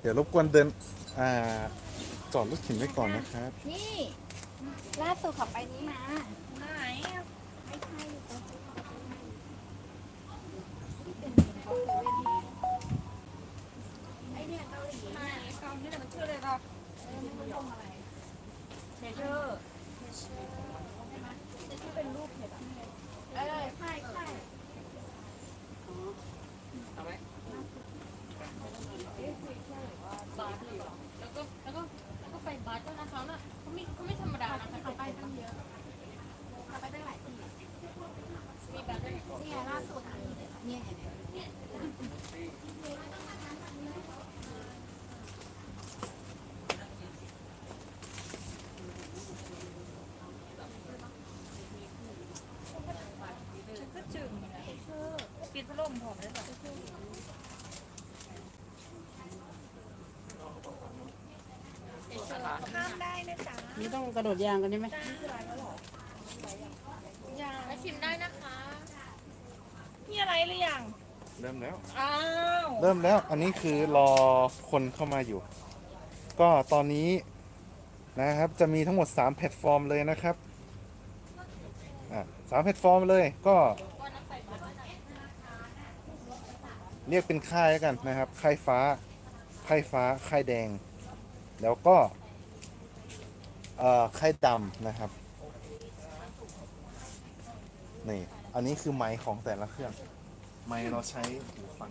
เดี๋ยวรบกวนเดินอ่าจอดรถเข็นไว้ก่อนนะครับ นี่ล่าสุดเขับไปนี้มาไหนไม่ใช่ตรงไอเนี่ยเกาหลีไหนกองนี่แหละมันชื่ออะไรก็เออม่รู้ลงอะไรเนเธอร์ที่เป็นรูปเห็ดอะเออใช่ใช่บาสแล้วก็แล้วก็แล้วก็ไปบาสก็นะคะน่ะเขาไม่เขาไม่ธรรมดานะคะ ขับไปตั้งเยอะขับไปตั้งหลายที่ มีบาสด้วย เนี่ยล่าสุดเนี่ยเห็นไหม ก็จึงปิดพัดลมผมเลยค่ะ ข้ามได้นะจ๊ะนี่ต้องกระโดดยางกันใช่ไหมมาชิมได้นะคะนี่อะไรหรือยังเริ่มแล้ว อ้าวเริ่มแล้ว อันนี้คือรอคนเข้ามาอยู่ ก็ตอนนี้นะครับจะมีทั้งหมด 3 แพลตฟอร์มเลยนะครับอะสามแพลตฟอร์มเลยก็ เรียกเป็นค่ายแล้วกันนะครับ ค่ายฟ้า ค่ายฟ้า ค่ายแดง แล้วก็ เอ่อค่ดำนะครับนี่อันนี้คือไมค์ของแต่ละเครื่อง ไมค์เราใช้หูฟัง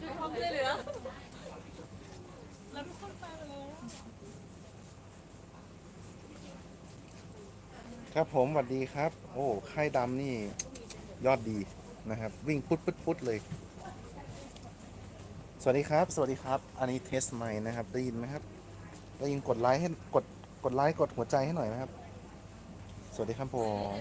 ช่วยความช่วยเหลือแล้วทุกคนไปแล้ว ครับผมสวัสดีครับ โอ้ค่ายดำนี่ยอดดีนะครับ วิ่งพุดพุดพุดเลย สวัสดีครับ สวัสดีครับ อันนี้เทสใหม่นะครับ ได้ยินไหมครับ ได้ยินกดไลค์ให้กดกดไลค์กดหัวใจให้หน่อยนะครับ สวัสดีครับผม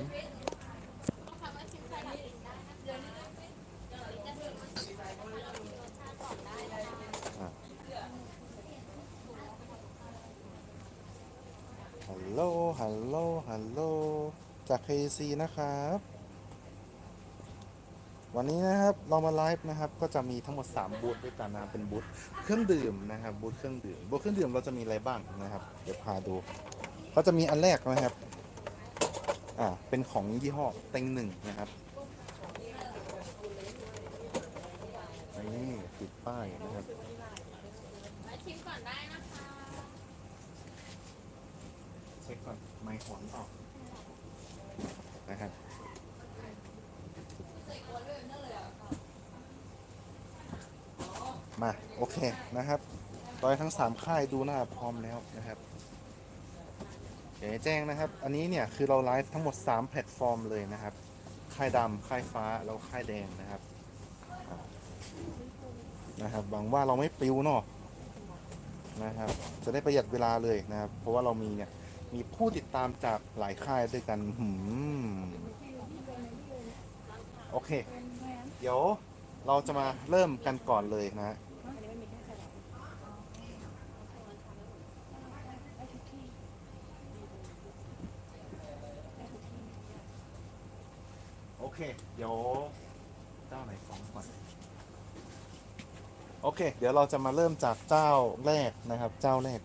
อะฮัลโหล ฮัลโหล ฮัล โหลจาก KC นะครับ วันนี้นะครับเรามาไลฟ์นะครับ ก็จะมีทั้งหมด 3 บูธด้วยกันนะครับเป็นบูธเครื่องดื่มนะครับบูธเครื่องดื่มบูธเครื่องดื่มเราจะมีอะไรบ้างนะครับ เดี๋ยวพาดูก็จะมีอันแรกนะครับอ่าเป็นของยี่ห้อเต็งหนึ่งนะครับนี่ติดป้ายนะครับมาชิมก่อนได้นะคะเช็คก่อน ไมค์หอนออกนะครับ มาโอเคนะครับตอนทั้ง 3 ค่ายดูหน้าพร้อมแล้วนะครับเดี๋ยวแจ้งนะครับ อันนี้เนี่ยคือเราไลฟ์ทั้งหมด 3 แพลตฟอร์มเลยนะครับ ค่ายดำค่ายฟ้าแล้วค่ายแดงนะครับ นะครับหวังว่าเราไม่ปิวเนาะนะครับ จะได้ประหยัดเวลาเลยนะครับ เพราะว่าเรามีเนี่ยมีผู้ติดตามจากหลายค่ายด้วยกันหืมโอเค เดี๋ยว เราจะมาเริ่มกันก่อนเลยนะ โอเค เดี๋ยวเจ้าไหนฟ้องก่อน โอเค เดี๋ยวเราจะมาเริ่มจากเจ้าแรกนะครับ เจ้าแรก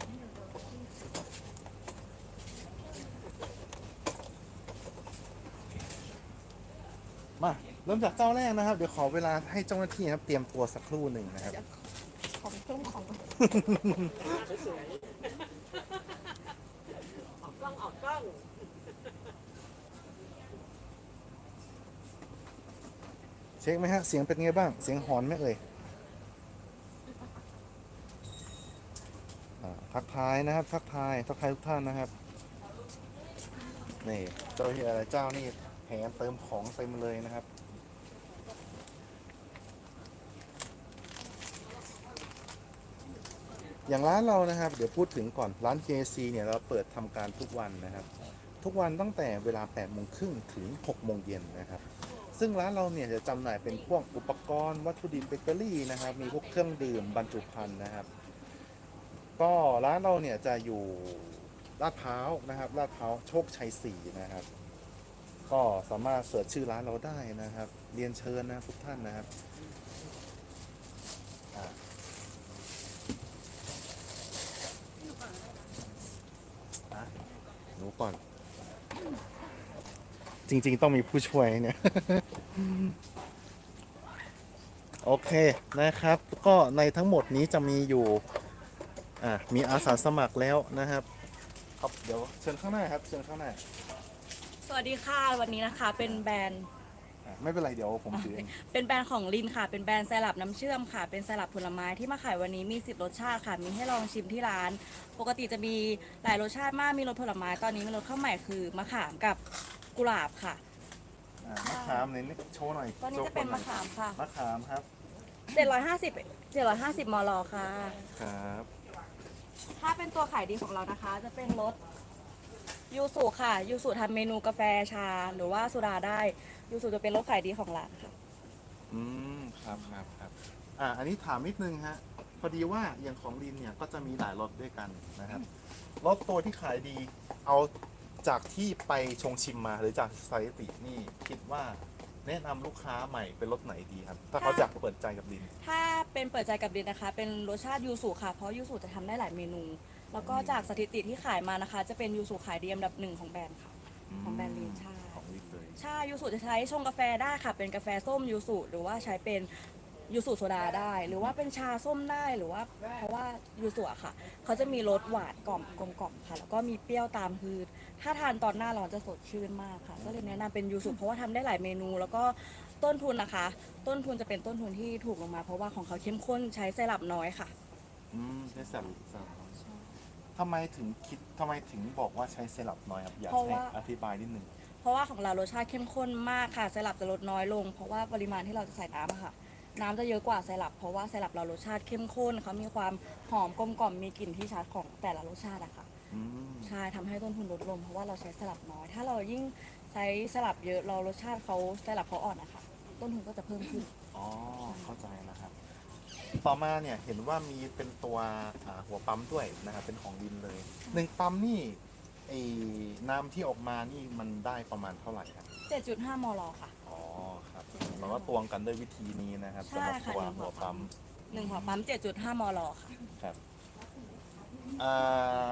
มา เริ่มจากเจ้าแรกนะครับ เดี๋ยวขอเวลาให้เจ้าหน้าที่นะครับ เตรียมตัวสักครู่หนึ่งนะครับ ของเครื่องของเช็คไหมฮะ เสียงเป็นไงบ้าง เสียงหอนไหมเอ่ยอ่าทักทายนะครับ ทักทายทักทายทุกท่านนะครับ นี่เจ้าที่อะไรเจ้านี่แหนเติมของเต็มเลยนะครับ อย่างร้านเรานะครับเดี๋ยวพูดถึงก่อนร้าน JC เนี่ยเราเปิดทำการทุกวันนะครับ ทุกวันตั้งแต่เวลา8โมงครึ่งถึง6โมงเย็นนะครับ ซึ่งร้านเราเนี่ยจะจำหน่ายเป็นพวกอุปกรณ์วัตถุดิบเบเกอรี่นะครับ มีพวกเครื่องดื่มบรรจุภัณฑ์นะครับ ก็ร้านเราเนี่ยจะอยู่ลาดพร้าวนะครับลาดพร้าวโชคชัยสี่นะครับ ก็สามารถเสิร์ชชื่อร้านเราได้นะครับ เรียนเชิญนะทุกท่านนะครับอะอะ หนูก่อน จริง ๆ ต้องมีผู้ช่วยเนี่ย โอเคนะครับ ก็ในทั้งหมดนี้จะมีอยู่ อะมีอาสาสมัครแล้วนะครับ ครับเดี๋ยวเชิญข้างหน้าครับ เชิญข้างหน้า สวัสดีค่ะ วันนี้นะคะเป็นแบรนด์ อะไม่เป็นไรเดี๋ยวผมถือเองเป็นแบรนด์ของลินค่ะ เป็นแบรนด์ไซรัปน้ำเชื่อมค่ะ เป็นไซรัปผลไม้ที่มาขายวันนี้มี 10 รสชาติค่ะ มีให้ลองชิมที่ร้าน ปกติจะมีหลายรสชาติมาก มีรสผลไม้ ตอนนี้มีรสข้าวใหม่คือมะขามกับกุหลาบค่ะ อะมะขามเนี่ยโชว์หน่อยตอนนี้จะเป็นมะขามค่ะ มะขามครับ750 750มลค่ะ ครับ ถ้าเป็นตัวขายดีของเรานะคะ จะเป็นรส ยูสุค่ะ ยูสุทำเมนูกาแฟชา หรือว่าสุราได้ ยูสุจะเป็นรสขายดีของร้านค่ะ อืมครับครับครับอะอันนี้ถามนิดนึงฮะ พอดีว่าอย่างของลินเนี่ยก็จะมีหลายรสด้วยกันนะครับรสตัวที่ขายดี เอาจากที่ไปชงชิมมาหรือจากสถิตินี่คิดว่าแนะนำลูกค้าใหม่เป็นรสไหนดีครับ ถ้าเขาอยากเปิดใจกับลิน ถ้าเป็นเปิดใจกับดินนะคะ เป็นรสชาติยูสุค่ะ เพราะยูสุจะทำได้หลายเมนู แล้วก็จากสถิติที่ขายมานะคะ จะเป็นยูสุขายดีอันดับหนึ่งของแบรนด์ค่ะ ของแบรนด์ลินใช่ของลินเลยใช่ยูสุจะใช้ชงกาแฟได้ค่ะ เป็นกาแฟส้มยูสุหรือว่าใช้เป็นยูสุโซดาได้ หรือว่าเป็นชาส้มได้หรือว่า เพราะว่ายูสุอะค่ะ เขาจะมีรสหวานกล่อมกลมกล่อมค่ะ แล้วก็มีเปรี้ยวตามคือ ถ้าทานตอนหน้าร้อนจะสดชื่นมากค่ะ ก็เลยแนะนำเป็นยูสุเพราะว่าทำได้หลายเมนู แล้วก็ต้นทุนนะคะ ต้นทุนจะเป็นต้นทุนที่ถูกลงมา เพราะว่าของเขาเข้มข้นใช้ไซรัปน้อยค่ะ อืมใช้สลับสลับน้อย ทำไมถึงคิดทำไมถึงบอกว่าใช้สลับน้อยครับอยากเพราะให้ว่า อธิบายนิดนึง เพราะว่าของเรารสชาติเข้มข้นมากค่ะไซรัปจะลดน้อยลง เพราะว่าปริมาณที่เราจะใส่น้ำอะค่ะ น้ำจะเยอะกว่าไซรัปเพราะว่าไซรัปเรารสชาติเข้มข้นเขามีความหอมกลมกล่อมมีกลิ่นที่ชัดของแต่ละรสชาติอะค่ะ อืม ใช่ทำให้ต้นทุนลดลงเพราะว่าเราใช้สลับน้อย ถ้าเรายิ่งใช้สลับเยอะเรารสชาติเขาสลับเขาอ่อนนะคะต้นทุนก็จะเพิ่มขึ้น อ๋อ เข้าใจแล้วครับ ต่อมาเนี่ยเห็นว่ามีเป็นตัวอ่าหัวปั๊มด้วยนะครับเป็นของดินเลยหนึ่งปั๊มนี่ไอ้น้ำที่ออกมานี่มันได้ประมาณเท่าไหร่ครับ7.5 มลค่ะ อ๋อครับเราก็ตวงกันด้วยวิธีนี้นะครับใช่สำหรับค่ะตัวหัวปั๊มหนึ่งหัวปั๊ม 7.5 มลค่ะครับอ่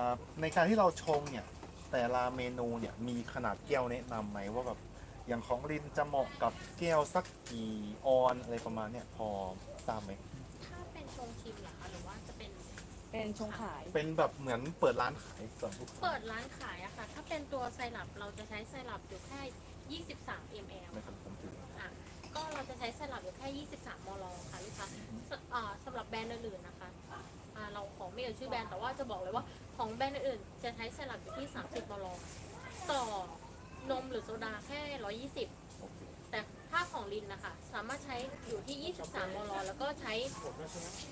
าในการที่เราชงเนี่ยแต่ละเมนูเนี่ยมีขนาดแก้วแนะนำไหมว่าแบบอย่างของลินจะเหมาะกับแก้วสักกี่ออนอะไรประมาณเนี่ยพอทราบไหมถ้าเป็น ชงชิมเหรอคะหรือว่าจะเป็นเป็นชงขาย เป็นแบบเหมือนเปิดร้านขายสำหรับลูกค้าเปิดร้านขายอะค่ะ ถ้าเป็นตัวไซรัปเราจะใช้ไซรัปอยู่แค่ 23 ml นะครับผมถืออะก็เราจะใช้ไซรัปอยู่แค่ 23 มลค่ะลูกค้าสอ่าสำหรับแบรนด์อื่นๆนะคะอ่าเราขอไม่เอ่ยชื่อแบรนด์แต่ว่าจะบอกเลยว่าของแบรนด์อื่นๆจะใช้ไซรัปอยู่ที่ 30 มลต่อนมหรือโซดาแค่ 120โอเคแต่ถ้า ของลินนะคะ สามารถใช้อยู่ที่ 23 มล แล้วก็ใช้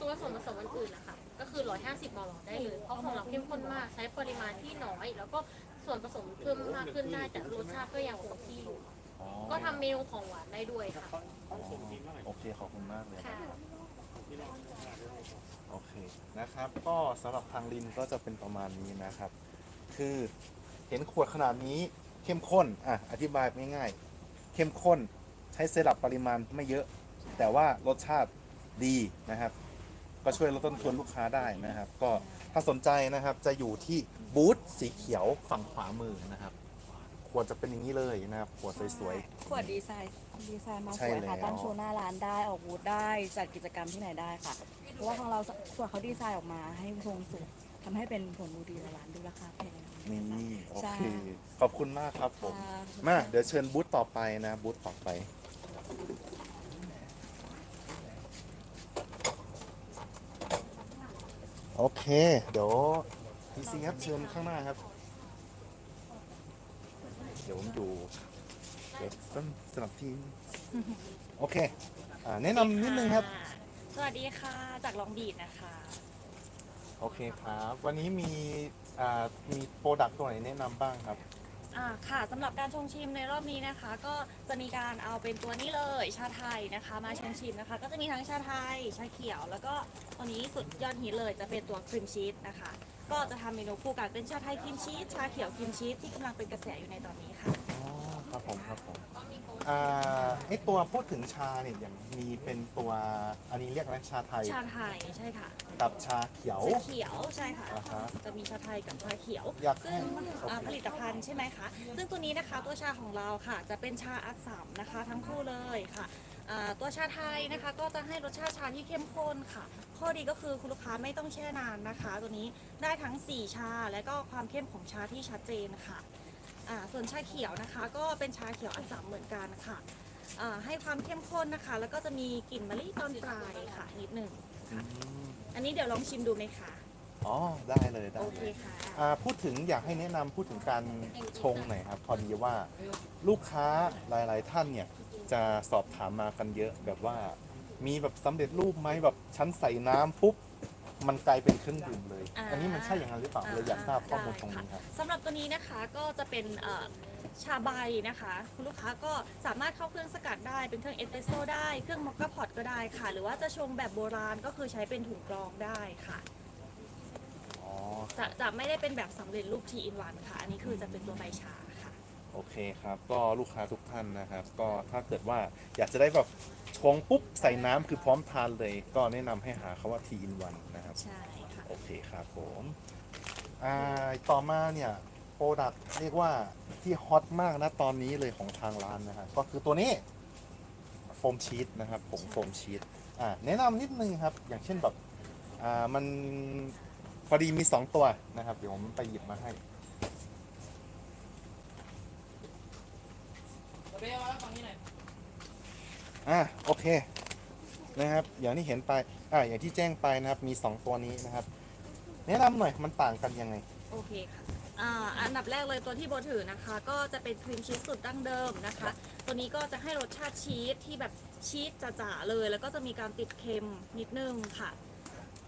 ตัวส่วนผสมอื่นๆนะคะ ก็คือ 150 มล ได้เลย เพราะของเราเข้มข้นมาก ใช้ปริมาณที่น้อย แล้วก็ส่วนผสมเพิ่มมากขึ้นได้ แต่รสชาติก็ยังคงที่อยู่ก็ทำเมนูของหวานได้ด้วยค่ะ โอเค ขอบคุณมากเลยค่ะโอเคนะครับ ก็สำหรับทางลินก็จะเป็นประมาณนี้นะครับ คือเห็นขวดขนาดนี้เข้มข้น อะ อธิบายง่ายๆ เข้มข้น ใช้เซรัปปริมาณไม่เยอะ แต่ว่ารสชาติดีนะครับ ก็ช่วยลดต้นทุนลูกค้าได้นะครับ ก็ถ้าสนใจนะครับจะอยู่ที่บูธสีเขียวฝั่งขวามือนะครับขวดจะเป็นอย่างนี้เลยนะครับขวดสวย ขวดดีไซน์ดีไซน์มาสใช่วยค่ะแล้ว ตั้งโชว์หน้าร้านได้ออกบูธได้จัดกิจกรรมที่ไหนได้ค่ะ เพราะว่าของเราส่วนเขาดีไซน์ออกมาให้ทรงสูงทำให้เป็นผลดูดีในร้านดูราคาแพงๆนี่โอใช่ เคขอบคุณมากครับผมค่ะ มาเดี๋ยวเชิญบูธต่อไปนะบูธต่อไป โอเค เดี๋ยวพีซีครับเชิญข้างหน้าครับ เดี๋ยวผมอยู่เดี๋ยวต้นสลับทีมโอเคอ่าแนะนำนิดนึงครับ สวัสดีค่ะ จากลองบีดนะคะ โอเคครับ วันนี้มีอ่ามีโปรดักต์ตัวไหนแนะนำบ้างครับ อ่าค่ะสำหรับการชงชิมในรอบนี้นะคะ ก็จะมีการเอาเป็นตัวนี้เลยชาไทยนะคะ มาชงชิมนะคะ ก็จะมีทั้งชาไทยชาเขียว แล้วก็ตัวนี้สุดยอดฮิตเลยจะเป็นตัวครีมชีสนะคะ ก็จะทำเมนูคู่กันเป็นชาไทยครีมชีสชาเขียวครีมชีสที่กำลังเป็นกระแสอยู่ในตอนนี้ค่ะ อ๋อครับผมครับผม อ่าไอตัวพูดถึงชาเนี่ยอย่างมีเป็นตัวอันนี้เรียกอะไรชาไทยชาไทยใช่ค่ะกับชาเขียว ชาเขียวใช่ค่ะ อ่าฮะจะมีชาไทยกับชาเขียว อยากซึ่งให้อ่าผลิตภัณฑ์ใช่ไหมคะ ซึ่งตัวนี้นะคะตัวชาของเราค่ะ จะเป็นชาอัดสามนะคะ ทั้งคู่เลยค่ะอ่าตัวชาไทยนะคะก็จะให้รสชาติชาที่เข้มข้นค่ะ ข้อดีก็คือคุณลูกค้าไม่ต้องแช่นานนะคะ ตัวนี้ได้ทั้ง 4 ชาและก็ความเข้มของชาที่ชัดเจนค่ะ อ่าส่วนชาเขียวนะคะ ก็เป็นชาเขียวอัดสามเหมือนกันค่ะอ่าให้ความเข้มข้นนะคะ แล้วก็จะมีกลิ่นมะลิตอนปลายค่ะนิดหนึ่งอืมอันนี้เดี๋ยวลองชิมดูไหมคะอ๋อได้เลยได้โอเลเคยค่ะ อ่าพูดถึงอยากให้แนะนำพูดถึงการชงหน่อยครับพอดีว่าลูกค้าหลาย ๆ ท่านเนี่ยจะสอบถามมากันเยอะแบบว่า มีแบบสำเร็จรูปไหมแบบชั้นใส่น้ำปุ๊บ มันกลายเป็นเครื่องดื่มเลย อ่า อันนี้มันใช่อย่างนั้นหรือเปล่าเลยอยากทราบข้อมูลตรงนี้ครับ สำหรับตัวนี้นะคะก็จะเป็นเอ่อชาใบนะคะ คุณลูกค้าก็สามารถเข้าเครื่องสกัดได้เป็นเครื่องเอสเปรสโซ่ได้เครื่องมอคค่าพอตก็ได้ค่ะ หรือว่าจะชงแบบโบราณก็คือใช้เป็นถุงกรองได้ค่ะ อ๋อ จะจะไม่ได้เป็นแบบสำเร็จรูปทีอินวันค่ะ อันนี้คือจะเป็นตัวใบชาค่ะ โอเคครับ ก็ลูกค้าทุกท่านนะครับ ก็ถ้าเกิดว่าอยากจะได้แบบชงปุ๊บใส่น้ำคือพร้อมทานเลย ก็แนะนำให้หาคาว่า T in 1นะครับ ใช่ค่ะ โอเคครับผมอ่าต่อมาเนี่ยโปรดักเรียกว่าที่ฮอตมากนะตอนนี้เลยของทางร้านนะฮะก็คือตัวนี้โฟมชีสนะครับผงโฟมชีสอ่าแนะนำนิดนึงครับ อย่างเช่นแบบอ่ามันพอดีมี 2 ตัวนะครับ เดี๋ยวผมไปหยิบมาให้อะโอเคนะครับ อย่างที่เห็นไป อ่าอย่างที่แจ้งไปนะครับมี 2 ตัวนี้นะครับ แนะนำหน่อยมันต่างกันยังไง โอเคค่ะอ่าอันดับแรกเลยตัวที่โบถือนะคะ ก็จะเป็นครีมชีสสูตรดั้งเดิมนะคะ ตัวนี้ก็จะให้รสชาติชีสที่แบบชีสจ๋าๆเลย แล้วก็จะมีการติดเค็มนิดนึงค่ะ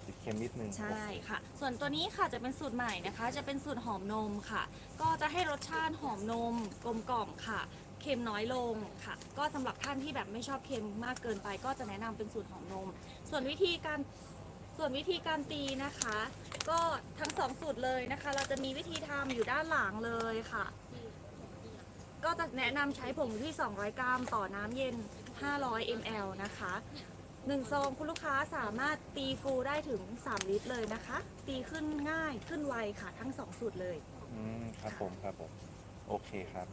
ติดเค็มนิดนึงใช่ค่ะ ส่วนตัวนี้ค่ะจะเป็นสูตรใหม่นะคะ จะเป็นสูตรหอมนมค่ะ ก็จะให้รสชาติหอมนมกลมกล่อมค่ะ เค็มน้อยลงค่ะ ก็สำหรับท่านที่แบบไม่ชอบเค็มมากเกินไป ก็จะแนะนำเป็นสูตรหอมนม ส่วนวิธีการส่วนวิธีการตีนะคะ ก็ทั้งสองสูตรเลยนะคะ เราจะมีวิธีทำอยู่ด้านหลังเลยค่ะ ก็จะแนะนำใช้ผงที่ 200 กรัมต่อน้ำเย็น 500 ml นะคะหนึ่งซองคุณลูกค้าสามารถตีฟูได้ถึง 3 ลิตรเลยนะคะ ตีขึ้นง่ายขึ้นไวค่ะทั้ง 2 สูตรเลย อืมครับผมครับผม โอเคครับ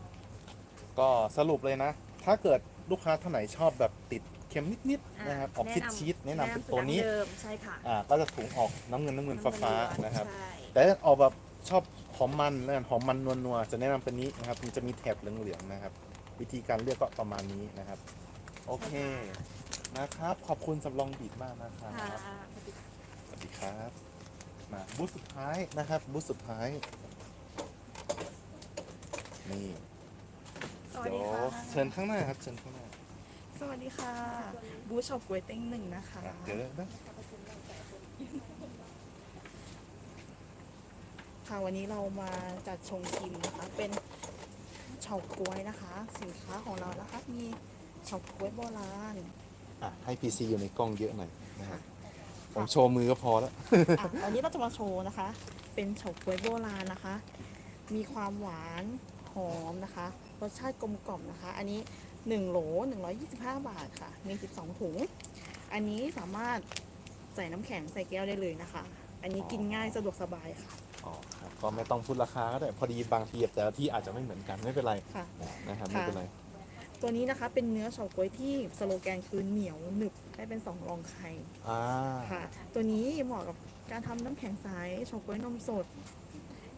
ก็สรุปเลยนะ ถ้าเกิดลูกค้าท่านไหนชอบแบบติดเค็มนิดๆนะครับออกชีสชีสแนะนำเป็นตัวนี้แะำสูตรดั้งเดิมใช่ค่ะอ่าก็จะถุงออกน้ำเงินน้ำเงินฟ้าฟ้าๆนะครับ ใช่แต่ถ้าออกแบบชอบหอมมันแล้วหอมมันนัวๆจะแนะนำเป็นนี้นะครับมันจะมีแถบเหลืองๆนะครับ วิธีการเลือกก็ประมาณนี้นะครับ โอเคนะครับ ขอบคุณสำรองบีดมากนะครับค่ะสวัสดีครับ มาบูธสุดท้ายนะครับบูธสุดท้ายนี่ สวัสเดี๋ดียวค่ะ เชิญข้างหน้าครับเชิญข้างหน้าสวัสดีค่ะ บูชอบกล้วยเต้งหนึ่งนะคะ อะเดี๋ยวนะค่ะวันนี้เรามาจัดชงชิมนะคะ เป็นเฉาก๊วยนะคะ สินค้าของเรานะคะ มีเฉาก๊วยโบราณอะให้ PC อยู่ในกล้องเยอะหน่อยนะครับผมโชว์มือก็พอแล้ว อะวันนี้เราจะมาโชว์นะคะ เป็นเฉาก๊วยโบราณนะคะ มีความหวานหอมนะคะร สชาติกลมกล่อมนะคะ อันนี้ 1 โหล 125 บาทค่ะ มี 12 ถุง อันนี้สามารถใส่น้ำแข็งใส่แก้วได้เลยนะคะ อันนี้กินง่ายสะดวกสบายค่ะ อ๋อครับก็ไม่ต้องพูดราคาก็ได้พอดีบางทีแต่ละที่อาจจะไม่เหมือนกันไม่เป็นไรค่ะ นะครับไม่เป็นไรตัวนี้นะคะเป็นเนื้อเฉาก๊วยที่สโลแกนคือเหนียวหนึบได้เป็นสองรองใครอ่าค่ะ ตัวนี้เหมาะกับการทำน้ำแข็งใสเฉาก๊วยนมสด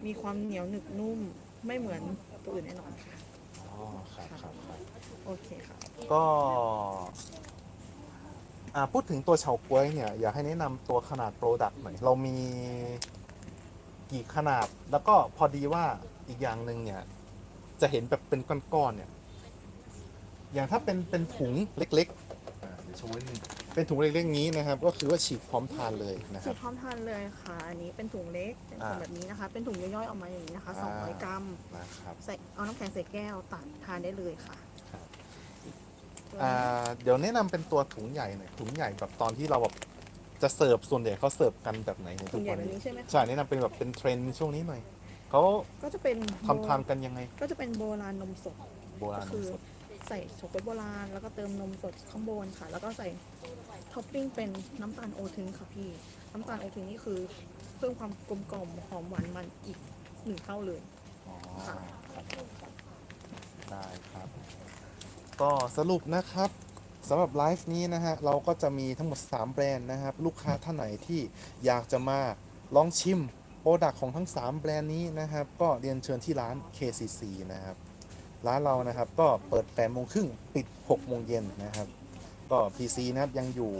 มีความเหนียวหนึบนุ่มไม่เหมือนตัวอื่นแน่นอนค่ะอ๋อ ครับครับครับโอเคค่ะ ก็อ่าพูดถึงตัวเฉาก๊วยเนี่ยอยากให้แนะนำตัวขนาดโปรดักต์หน่อยเรามีกี่ขนาด แล้วก็พอดีว่าอีกอย่างหนึ่งเนี่ย จะเห็นแบบเป็นก้อนๆเนี่ย อย่างถ้าเป็นเป็นถุงเล็กๆอ่าเดี๋ยวโชว์นิดนึง เป็นถุงเล็กๆนี้นะครับ ก็คือว่าฉีกพร้อมทานเลยนะคฉีรับ ดพร้อมทานเลยค่ะ อันนี้เป็นถุงเล็กเป็นถุงอ่าแบบนี้นะคะ เป็นถุงย่อยๆออกมาอย่างนี้นะคะอ่า 200 กรัม นะครับใส่เอาน้ำแข็งใส่แก้วตักทานได้เลยค่ะครับตัวอ่นี้าเดี๋ยวแนะนำเป็นตัวถุงใหญ่หน่อยถุงใหญ่แบบตอนที่เราแบบจะเสิร์ฟส่วนใหญ่เขาเสิร์ฟกันแบบไหนในส่ทุวนกใหญ่วันแบบนี้นี้ใช่ไหมคะใช่แนะนำเป็นแบบเป็นเทรนด์ช่วงนี้หน่อยเขาก็จะเป็นทำทานกันยังไงก็จะเป็นโบราณนมสดโบราก็ณนคืมอสด ใส่เฉาก๊วยโบราณ แล้วก็เติมนมสดข้างบนค่ะ แล้วก็ใส่ท็อปปิ้งเป็นน้ำตาลโอทึงค่ะพี่ น้ำตาลโอทึงนี่คือเพิ่มความกลมกล่อมหอมหวานมันอีกหนึ่งเท่าเลยอ๋อค่ะ ครับได้ครับ ก็สรุปนะครับสำหรับไลฟ์นี้นะฮะ เราก็จะมีทั้งหมด 3 แบรนด์นะครับ ลูกค้าท่านไหนที่อยากจะมาลองชิมโปรดักของทั้ง 3 แบรนด์นี้นะครับ ก็เรียนเชิญที่ร้าน KCC นะครับ ร้านเรานะครับก็เปิด8โมงครึ่งปิด6โมงเย็นนะครับ ก็ PC นะครับยังอยู่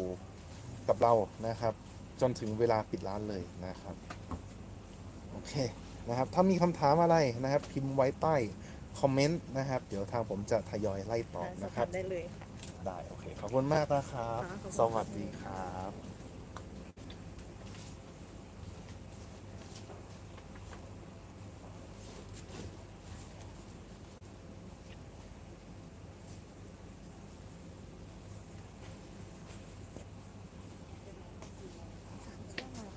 กับเรานะครับ จนถึงเวลาปิดร้านเลยนะครับ โอเคนะครับ ถ้ามีคำถามอะไรนะครับ พิมพ์ไว้ใต้คอมเมนต์นะครับ เดี๋ยวทางผมจะทยอยไล่ตอบสอบนะคถารับมได้เลยค่ะได้ โอเค ขอบคุณมากนะครับค่ะขอบคุณสวัสดีครับ